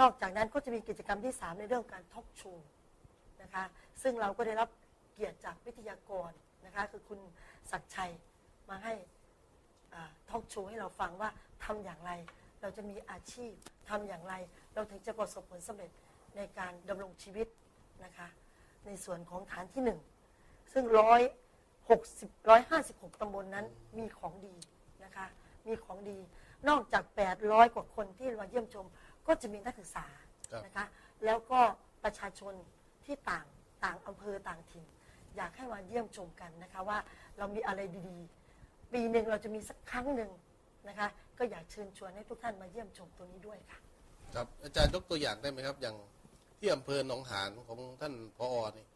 นอกจากนั้นก็จะมีกิจกรรมที่ 3 ในเรื่องการทอกโชว์นะคะซึ่งเราก็ได้รับเกียรติจากวิทยากรนะคะคือคุณศักชัยมาให้ทอกโชว์ให้เราฟังว่าทำอย่างไร เราจะมีอาชีพทำอย่างไร เราถึงจะประสบผลสำเร็จในการดำรงชีวิตนะคะในส่วนของฐานที่หนึ่งซึ่งร้อยหกสิบร้อยห้าสิบหกตำบลนนั้นมีของดีนะคะมีของดีนอกจาก 800 กว่าคนที่มาเยี่ยมชม ก็จะมีนักศึกษาครับนะคะ แล้วก็ประชาชนที่ต่างต่างอำเภอต่างถิ่น อยากให้มาเยี่ยมชมกันนะคะว่าเรามีอะไรดีๆ ปีหนึ่งเราจะมีสักครั้งหนึ่งนะคะ ก็อยากเชิญชวนให้ทุกท่านมาเยี่ยมชมตรงนี้ด้วยค่ะ ครับอาจารย์ยกตัวอย่างได้ไหมครับ อย่างที่อำเภอหนองหานของท่านพอนี่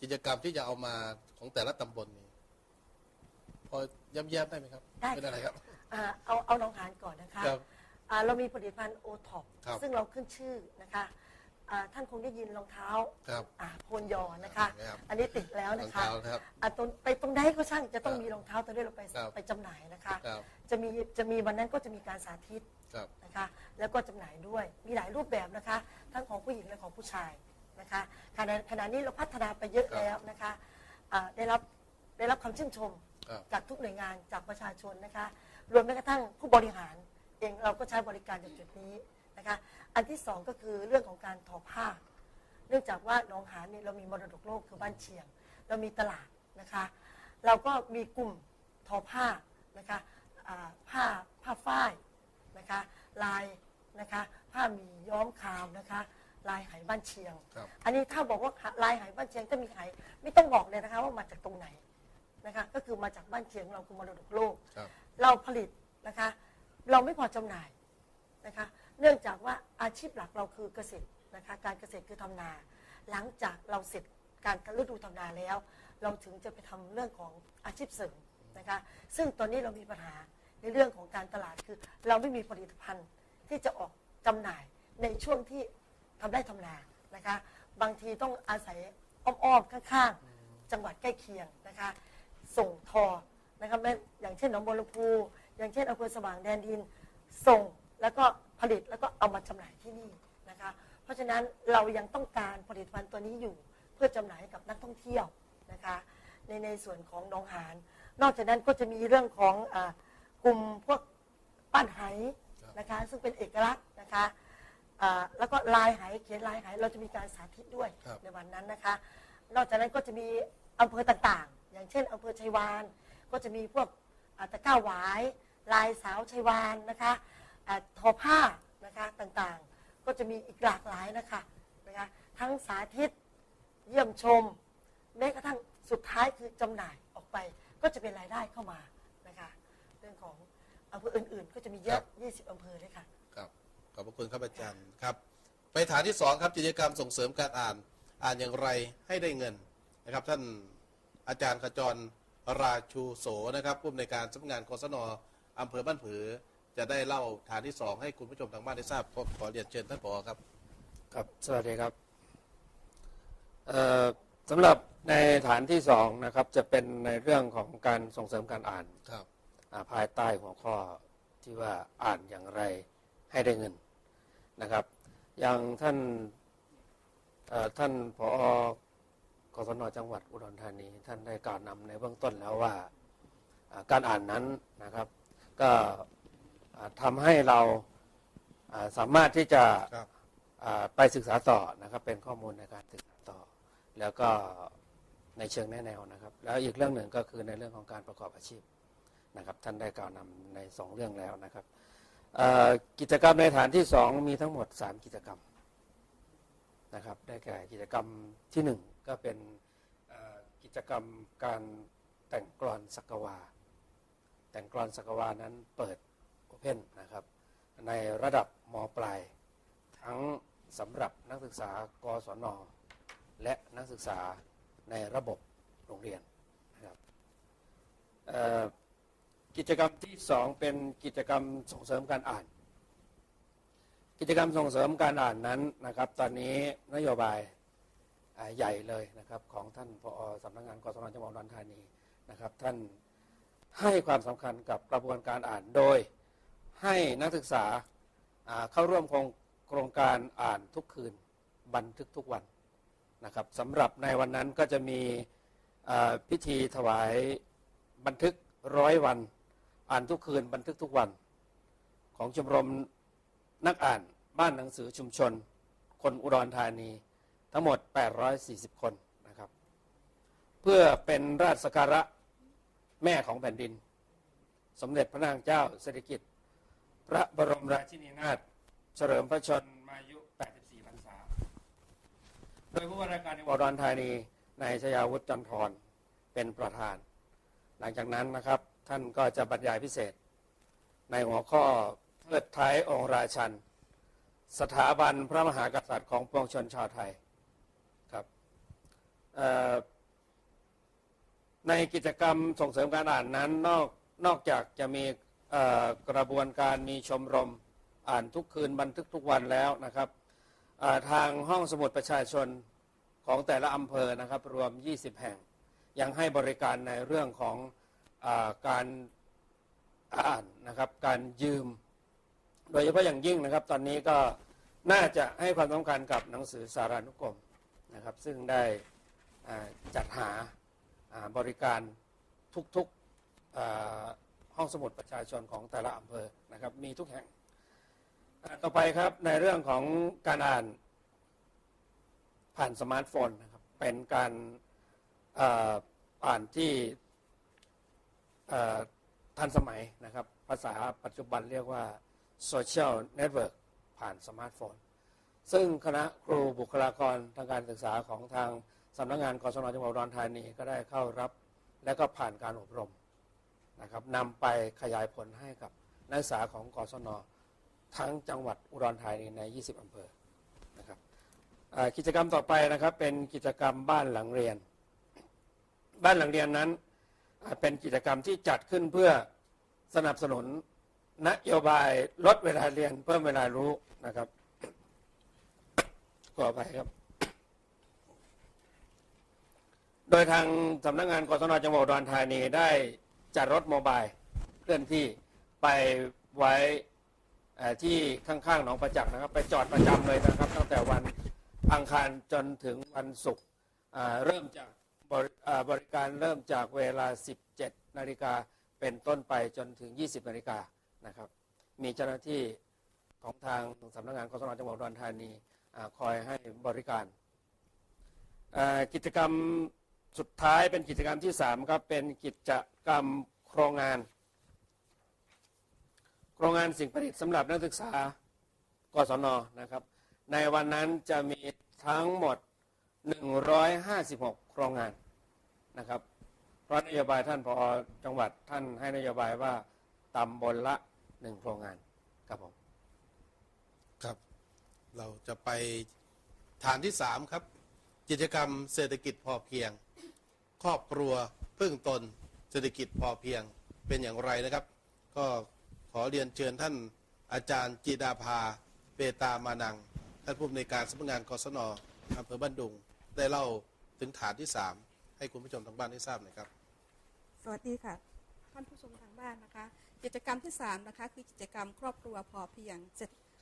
กิจกรรมที่จะเอามาของแต่ละตำบลนี่พอย้ำแย้มได้ไหมครับ ได้เป็นอะไรครับ อ่า เรามีผลิตภัณฑ์โอท็อปครับซึ่งเราขึ้นชื่อนะคะอ่าท่านคงได้ยินรองเท้าครับอ่าโพนยอนะคะ ครับอันนี้ติดแล้วรอนะงคะเท้าครับอะตรงไปตรงใดก็ช่างจะต้องครับมีรองเท้าตัวนี้เราไปครับไปจำหน่ายนะคะ ครับ จะมีจะมีวันนั้นก็จะมีการสาธิต ครับ นะคะแล้วก็จำหน่ายด้วยมีหลายรูปแบบนะคะ ทั้งของผู้หญิงและของผู้ชายนะคะขณะขณะนี้เราพัฒนาไปเยอะครับแล้วนะคะอ่าได้รับได้รับคำชื่นชมครับจากทุกหน่วยงานจากประชาชนนะคะ รวมแม้กระทั่งผู้บริหาร เองเราก็ใช้บริการจากจุดนี้นะคะอันที่สองก็คือเรื่องของการทอผ้า เนื่องจากว่าหนองหานเนี่ยเรามีมรดกโลกคือบ้านเชียง เรามีตลาดนะคะ เราก็มีกลุ่มทอผ้านะคะอ่าผ้าผ้าฝ้ายนะคะลายนะคะผ้าหมีย้อมคามนะคะลายไหบ้านเชียงครับอันนี้ถ้าบอกว่าลายไหบ้านเชียงถ้ามีไหไม่ต้องบอกเลยนะคะว่ามาจากตรงไหนนะคะก็คือมาจากบ้านเชียงเราคือมรดกโลกครับเราผลิตนะคะ เราไม่พอจำหน่ายนะคะเนื่องจากว่าอาชีพหลักเราคือเกษตรนะคะการเกษตรคือทำนา หลังจากเราเสร็จการฤดูทำนาแล้ว เราถึงจะไปทำเรื่องของอาชีพเสริมนะคะซึ่งตอนนี้เรามีปัญหาในเรื่องของการตลาดคือ เราไม่มีผลิตภัณฑ์ที่จะออกจำหน่ายในช่วงที่ทำได้ทำนานะคะบางทีต้องอาศัยอ้อมๆข้างๆ จังหวัดใกล้เคียงนะคะส่งทอนะครับแม้อย่างเช่นหนองบัวลำพู อย่างเช่นอำเภอสว่างแดนดินส่งแล้วก็ผลิตแล้วก็เอามาจำหน่ายที่นี่นะคะ เพราะฉะนั้นเรายังต้องการผลิตภัณฑ์ตัวนี้อยู่ เพื่อจำหน่ายให้กับนักท่องเที่ยวนะคะในในส่วนของหนองหานนอกจากนั้นก็จะมีเรื่องของอากลุ่มพวกป้านไหนะคะซึ่งเป็นเอกลักษณ์นะคะอ่าแล้วก็ลายไหเขียนลายไหเราจะมีการสาธิตด้วยครับในวันนั้นนะคะ นอกจากนั้นก็จะมีอำเภอต่างๆ อย่างเช่นอำเภอชัยวานก็จะมีพวกอ่าตะกร้าหวาย ลายสาวชัยวานนะคะอ่าทอผ้านะคะต่างๆ ก็จะมีอีกหลากหลายนะคะนะคะทั้งสาธิตเยี่ยมชม แม้กระทั่งสุดท้ายคือจำหน่ายออกไป ก็จะเป็นรายได้เข้ามานะคะเรื่องของอำเภออื่นๆ ก็จะมีเยอะ 20อำเภอเลยค่ะ ครับขอบพระคุณครับอาจารย์ครับ ไปฐานที่สองครับกิจกรรมส่งเสริมการอ่าน อ่านอย่างไรให้ได้เงินนะครับ ท่านอาจารย์ขจรราชูโสนะครับผู้อำนวยการสำนักงานกศน อำเภอบ้านผือ จะได้เล่าฐานที่สองให้คุณผู้ชมทางบ้านได้ทราบขอขอเรียนเชิญท่านผอครับ ครับ สวัสดีครับเอ่อสำหรับในฐานที่สองนะครับ จะเป็นในเรื่องของการส่งเสริมการอ่านครับอ่าภายใต้หัวข้อที่ว่าอ่านอย่างไรให้ได้เงินนะครับ อย่างท่านเอ่อท่านผอกศนจังหวัดอุดรธานี ท่านได้กล่าวนำในเบื้องต้นแล้วว่าอ่าการอ่านนั้นนะครับ ก็อ่าทำให้เราอ่าสามารถที่จะครับอ่าไปศึกษาต่อนะครับเป็นข้อมูลในการศึกษาต่อ แล้วก็ในเชิงแนะแนวนะครับ แล้วอีกเรื่องหนึ่งก็คือในเรื่องของการประกอบอาชีพนะครับ ท่านได้กล่าวนำในสองเรื่องแล้วนะครับเอ่อกิจกรรมในฐานที่สองมีทั้งหมด 3 กิจกรรมนะครับ ได้แก่กิจกรรมที่หนึ่งก็เป็นเอ่อกิจกรรมการแต่งกลอนสักวา แต่งกลอนสักวานั้นเปิดโอเพนนะครับ ในระดับมปลาย ทั้งสำหรับนักศึกษากศน และนักศึกษาในระบบโรงเรียนนะครับกิจกรรมที่สองเป็นกิจกรรมส่งเสริมการอ่าน กิจกรรมส่งเสริมการอ่านนั้นนะครับ ตอนนี้นโยบายใหญ่เลยนะครับของท่านผอสำนักงานกศนจังหวัดอุดรธานีนะครับ ท่าน ให้ความสำคัญกับกระบวนการอ่านโดย ให้นักศึกษาเข้าร่วมโครงโครงการอ่านทุกคืนบันทึกทุกวันนะครับสำหรับในวันนั้นก็จะมีพิธีถวายบันทึกร้อยวัน อ่านทุกคืนบันทึกทุกวัน ของชมรมนักอ่านบ้านหนังสือชุมชน คนอุดรธานีทั้งหมด 840 คนนะครับ เพื่อเป็นราชสกการะ แม่ของแผ่นดิน สมเด็จพระนางเจ้าสิริกิติ์พระบรมราชินีนาถเฉลิมพระชนมายุ 84 พรรษา โดยผู้ว่าราชการจังหวัดอุดรธานีนายชยาวุฒิจันทรเป็นประธาน หลังจากนั้นนะครับ ท่านก็จะบรรยายพิเศษ ในหัวข้อเทิดท้ายองค์ราชัน สถาบันพระมหากษัตริย์ของปวงชนชาวไทยครับเอ่อ ในกิจกรรมส่งเสริมการอ่านนั้นนอกนอกจากจะมีกระบวนการมีชมรมอ่านทุกคืนบันทึกทุกวันแล้วนะครับทางห้องสมุดประชาชนของแต่ละอำเภอนะครับรวม 20 แห่ง ยังให้บริการในเรื่องของอการอ่านนะครับการยืม โดยเฉพาะอย่างยิ่งนะครับ ตอนนี้ก็น่าจะให้ความสำคัญกับหนังสือสารานุกรมนะครับ ซึ่งได้จัดหา บริการทุกๆห้องสมุดประชาชนของแต่ละอำเภอนะครับมีทุกแห่ง ต่อไปครับในเรื่องของการอ่านผ่านสมาร์ทโฟนนะครับเป็นการอ่านที่ทันสมัยนะครับ ภาษาปัจจุบันเรียกว่าโซเชียลเน็ตเวิร์กผ่านสมาร์ทโฟน ซึ่งคณะครูบุคลากรทางการศึกษาของทาง สำนักงานกศนจังหวัดอุดรธานีก็ได้เข้ารับและก็ผ่านการอบรมนะครับนำไปขยายผลให้กับนักศึกษาของกศนทั้งจังหวัดอุดรธานีใน 20 อำเภอนะครับกิจกรรมต่อไปนะครับเป็นกิจกรรมบ้านหลังเรียน บ้านหลังเรียนนั้นเป็นกิจกรรมที่จัดขึ้นเพื่อสนับสนุนนโยบายลดเวลาเรียนเพิ่มเวลารู้นะครับขออภัยครับ โดยทางสำนักงานกศนจังหวัดอุดรธานีได้จัดรถโมบายเคลื่อนที่ไปไว้ที่ข้างๆหนองประจักษ์นะครับ ไปจอดประจำเลยนะครับ ตั้งแต่วันอังคารจนถึงวันศุกร์เริ่มจากบริอ่าบริการเริ่มจากเวลา 17 นาฬิกาเป็นต้นไปจนถึง 20 นาฬิกานะครับ มีเจ้าหน้าที่ของทางสำนักงานกศนจังหวัดอุดรธานีอคอยให้บริการกิจกรรม สุดท้ายเป็นกิจกรรมที่3ครับเป็นกิจกรรมโครงงาน โครงงานสิ่งประดิษฐ์สำหรับนักศึกษากศนนะครับ ในวันนั้นจะมีทั้งหมด 156 โครงงานนะครับ เพราะนโยบายท่านพอจังหวัดท่านให้นโยบายว่าตำบลละหนึ่งโครงงานครับผม ครับ เราจะไปฐานที่สามครับ กิจกรรมเศรษฐกิจพอเพียง ครอบครัวพึ่งตนเศรษฐกิจพอเพียงเป็นอย่างไรนะครับ ก็ขอเรียนเชิญท่านอาจารย์จิดาภาเปตามานัง ท่านผู้อำนวยการสำนักงานกศนอำเภอบ้านดุง ได้เล่าถึงฐานที่สามให้คุณผู้ชมทางบ้านได้ทราบหน่อยครับ สวัสดีค่ะ ท่านผู้ชมทางบ้านนะคะ กิจกรรมที่ 3 นะคะ คือกิจกรรมครอบครัวพอเพียง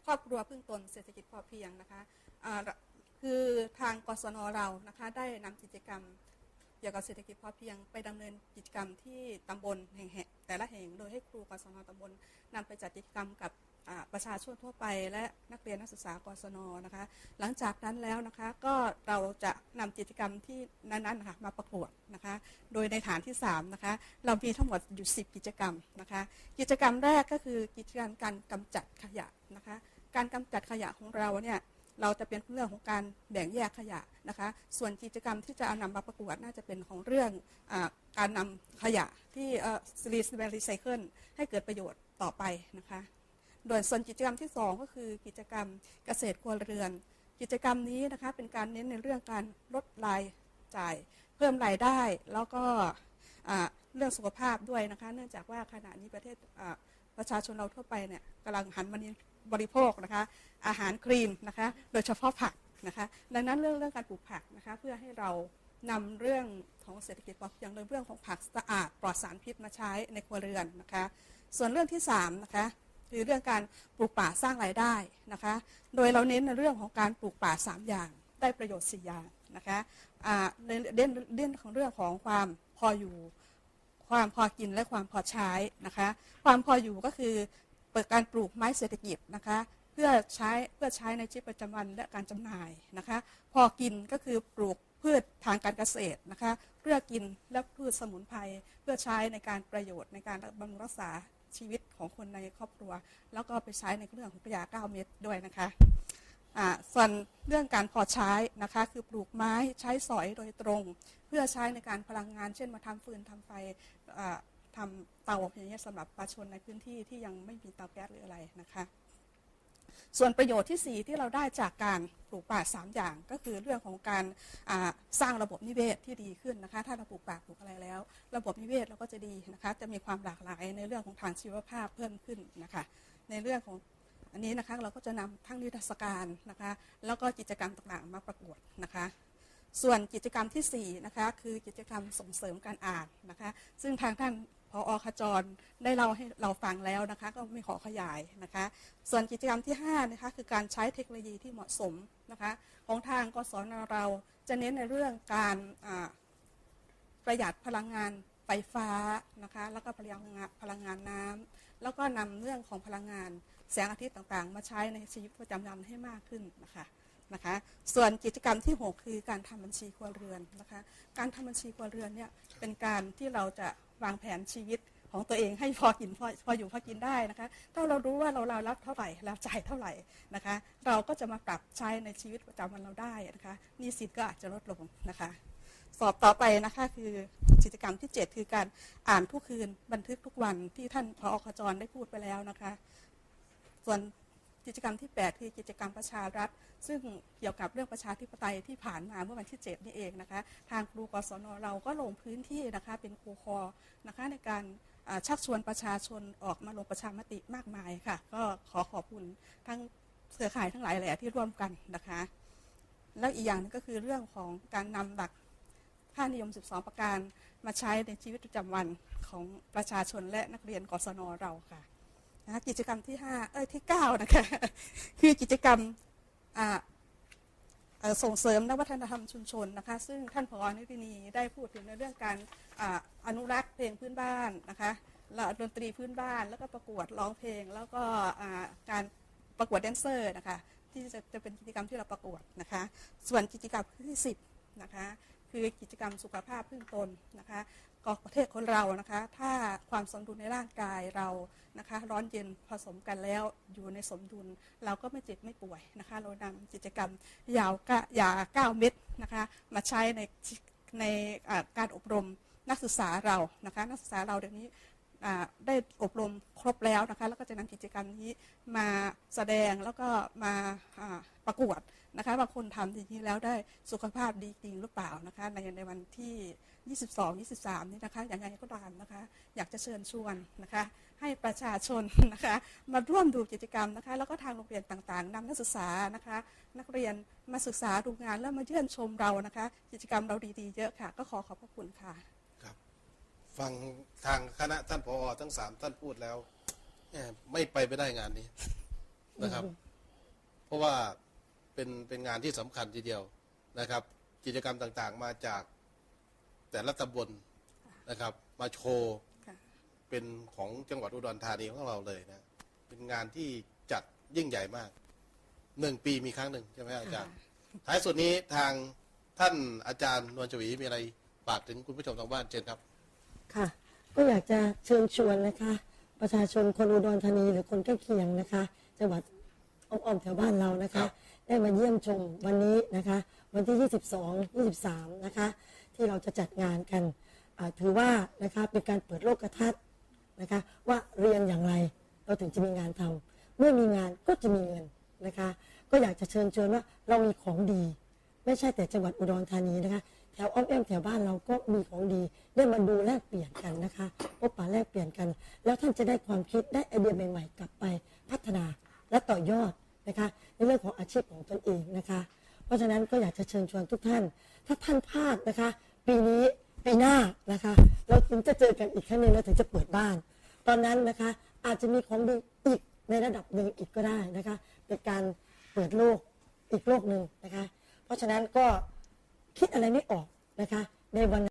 ครอบครัวพึ่งตนเศรษฐกิจพอเพียงนะคะอ่า คือทางกศนเรานะคะได้นำกิจกรรมเกี่ยวกับเศรษฐกิจพอเพียงไปดำเนินกิจกรรมที่ตำบลแห่งๆแต่ละแห่งโดยให้ครูกศนตำบลนำไปจัดกิจกรรมกับประชาชนทั่วไปและนักเรียนนักศึกษากศนนะคะ หลังจากนั้นแล้วนะคะก็เราจะนำกิจกรรมที่นั้นๆนะคะมาประกวดนะคะ โดยในฐานที่3นะคะเรามีทั้งหมดอยู่ 10 กิจกรรมนะคะ กิจกรรมแรกก็คือกิจกรรมการกำจัดขยะนะคะ การกำจัดขยะของเราเนี่ย เราจะเป็นเรื่องของการแบ่งแยกขยะนะคะ ส่วนกิจกรรมที่จะเอานำมาประกวดน่าจะเป็นของเรื่องอการนำขยะที่รีไซเคิลให้เกิดประโยชน์ต่อไปนะคะโดยส่วนกิจกรรมที่ 2 ก็คือกิจกรรมเกษตรครัวเรือน กิจกรรมนี้นะคะเป็นการเน้นในเรื่องการลดรายจ่าย เพิ่มรายได้แล้วก็เรื่องสุขภาพด้วยนะคะ เนื่องจากว่าขณะนี้ประเทศประชาชนเราทั่วไปเนี่ยกำลังหันมา บริโภคนะคะอาหารครีมนะคะโดยเฉพาะผักนะคะดังนั้นเรื่องเรื่องการปลูกผักนะคะเพื่อให้เรานำเรื่องของเศรษฐกิจพอเพียงโดยเรื่องของผักสะอาดปลอดสารพิษมาใช้ในครัวเรือนนะคะส่วนเรื่องที่3นะคะคือเรื่องการปลูกป่าสร้างรายได้นะคะโดยเราเน้นในเรื่องของการปลูกป่า 3 อย่างได้ประโยชน์ 4 อย่างนะคะในเด่นเด่นของเรื่องของความพออยู่ ความพอกินและความพอใช้นะคะความพออยู่ก็คือ เปิดการปลูกไม้เศรษฐกิจนะคะ เพื่อใช้เพื่อใช้ในชีวิตประจำวันและการจำหน่ายนะคะ พอกินก็คือปลูกพืชทางการเกษตรนะคะ เพื่อกินและพืชสมุนไพรเพื่อใช้ในการประโยชน์ในการบำรุงรักษาชีวิตของคนในครอบครัว แล้วก็ไปใช้ในเรื่องของประยาเก้าเม็ดด้วยนะคะส่วนเรื่องการพอใช้นะคะคือปลูกไม้ใช้สอยโดยตรง เพื่อใช้ในการพลังงาน เช่นมาทำฟืนทำไฟ อ่าทำเตาอย่างเงี้ยสำหรับประชาชนในพื้นที่ที่ยังไม่มีเตาแก๊สหรืออะไรนะคะส่วนประโยชน์ที่ 4 ที่เราได้จากการปลูกป่า 3 อย่าง ก็คือเรื่องของการสร้างระบบนิเวศที่ดีขึ้นนะคะ ถ้าเราปลูกป่าปลูกอะไรแล้ว ระบบนิเวศเราก็จะดีนะคะ จะมีความหลากหลายในเรื่องของทางชีวภาพเพิ่มขึ้นนะคะ ในเรื่องของอันนี้นะคะเราก็จะนำทั้งนิทรรศการนะคะ แล้วก็กิจกรรมต่างๆมาประกวดนะคะส่วนกิจกรรมที่4นะคะคือกิจกรรมส่งเสริมการอ่านนะคะ ซึ่งทางท่าน พออขจรได้เล่าให้เราฟังแล้วนะคะ ก็ไม่ขอขยายนะคะ ส่วนกิจกรรมที่5นะคะคือการใช้เทคโนโลยีที่เหมาะสมนะคะของทางกศนเราจะเน้นในเรื่องการประหยัดพลังงานไฟฟ้านะคะแล้วก็พลังงานพลังงานน้ำแล้วก็นำเรื่องของพลังงานแสงอาทิตย์ต่างๆ มาใช้ในชีวิตประจำวันให้มากขึ้นนะคะนะคะส่วนกิจกรรมที่ 6 คือการทำบัญชีครัวเรือนนะคะการทำบัญชีครัวเรือนเนี่ยเป็นการที่เราจะ วางแผนชีวิตของตัวเองให้พอกินพอพออยู่พอกินได้นะคะ ถ้าเรารู้ว่าเราเรารับเท่าไหร่เราจ่ายเท่าไหร่นะคะ เราก็จะมาปรับใช้ในชีวิตประจำวันเราได้นะคะนี้สินก็อาจจะลดลงนะคะ สอบต่อไปนะคะคือกิจกรรมที่ 7 คือการอ่านทุกคืนบันทึกทุกวันที่ท่านพอขจรได้พูดไปแล้วนะคะ ส่วน กิจกรรมที่ 8 คือกิจกรรมประชารัฐ ซึ่งเกี่ยวกับเรื่องประชาธิปไตยที่ผ่านมาเมื่อวันที่ 7 นี่เองนะคะ ทางครูกศนเราก็ลงพื้นที่นะคะเป็นครูคอนะคะในการชักชวนประชาชนออกมาลงประชามติมากมายค่ะ ก็ขอขอบคุณทั้งเครือข่ายทั้งหลายแหล่ที่ร่วมกันนะคะ แล้วอีกอย่างหนึงก็คือเรื่องของการนำหลักค่านิยม 12 ประการมาใช้ในชีวิตประจำวันของประชาชนและนักเรียนกศนเราค่ะ นะคะกิจกรรมที่5เอ้ยที่9นะคะคือกิจกรรมส่งเสริมนวัฒนธรรมชุมชนนะคะ ซึ่งท่านผอนิตินีได้พูดถึงในเรื่องการออนุรักษ์เพลงพื้นบ้านนะคะและดนตรีพื้นบ้าน แล้วก็ประกวดร้องเพลง แล้วก็การประกวดแดนเซอร์นะคะ ที่จะจะเป็นกิจกรรมที่เราประกวดนะคะ ส่วนกิจกรรมที่ 10นะคะคือกิจกรรมสุขภาพพึ่งตนนะคะ ก็ประเทศคนเรานะคะ ถ้าความสมดุลในร่างกายเรานะคะ ร้อนเย็นผสมกันแล้วอยู่ในสมดุล เราก็ไม่เจ็บไม่ป่วยนะคะ เรานำกิจกรรมยาวกะยาเก้าเม็ดนะคะ มาใช้ในในการอบรมนักศึกษาเรานะคะนักศึกษาเราเดี๋ยวนี้ได้อบรมครบแล้วนะคะ แล้วก็จะนำกิจกรรมนี้มาแสดงแล้วก็มาประกวดนะคะว่าคนทำจริงๆแล้วได้สุขภาพดีจริงหรือเปล่านะคะในในวันที่ 22 23 นี้นะคะอย่างไรก็ตามนะคะ อยากจะเชิญชวนนะคะ ให้ประชาชนนะคะมาร่วมดูกิจกรรมนะคะ แล้วก็ทางโรงเรียนต่างๆนำนักศึกษานะคะ นักเรียนมาศึกษาดูงานแล้วมาเยี่ยมชมเรานะคะ กิจกรรมเราดีๆเยอะค่ะ ก็ขอขอบพระคุณค่ะครับฟังทางคณะท่านพอทั้งสามท่านพูดแล้วไม่ไปไม่ได้งานนี้นะครับ เพราะว่าเป็นเป็นงานที่สำคัญทีเดียวนะครับ กิจกรรมต่างๆ มาจาก แต่ละตำบลนะครับ มาโชว์ค่ะ เป็นของจังหวัดอุดรธานีของเราเลยนะ เป็นงานที่จัดยิ่งใหญ่มากหนึ่งปีมีครั้งหนึ่งใช่ไหมอาจารย์ ท้ายสุดนี้ทางท่านอาจารย์นวลชวีมีอะไรฝากถึงคุณผู้ชมทางบ้านเชิญครับ ค่ะ ก็อยากจะเชิญชวนนะคะ ประชาชนคนอุดรธานีหรือคนใกล้เคียงนะคะจังหวัดอ้อมๆแถวบ้านเรานะครัคะ บ ได้มาเยี่ยมชมวันนี้นะคะ วันที่ 22 23 นะคะ ที่เราจะจัดงานกันถือว่านะคะเป็นการเปิดโลกทัศน์นะคะว่าเรียนอย่างไรเราถึงจะมีงานทำเมื่อมีงานก็จะมีเงินนะคะก็อยากจะเชิญชวนว่าเรามีของดี ไม่ใช่แต่จังหวัดอุดรธานีนะคะแถวอ้อมแอมแถวบ้านเราก็มีของดีได้มาดูแลกเปลี่ยนกันนะคะพบปะแลกเปลี่ยนกัน แล้วท่านจะได้ความคิดได้ไอเดียใหม่ๆ กลับไปพัฒนาและต่อยอดนะคะในเรื่องของอาชีพของตนเองนะคะ เพราะฉะนั้นก็อยากจะเชิญชวนทุกท่าน ถ้าท่านพลาดนะคะ ปีนี้ปีหน้านะคะ เราถึงจะเจอกันอีกครั้งหนึ่งเราถึงจะเปิดบ้าน ตอนนั้นนะคะ อาจจะมีของดีอีกในระดับหนึ่งอีกก็ได้นะคะ เป็นการเปิดโลกอีกโลกหนึ่งนะคะ เพราะฉะนั้นก็คิดอะไรไม่ออกนะคะในวัน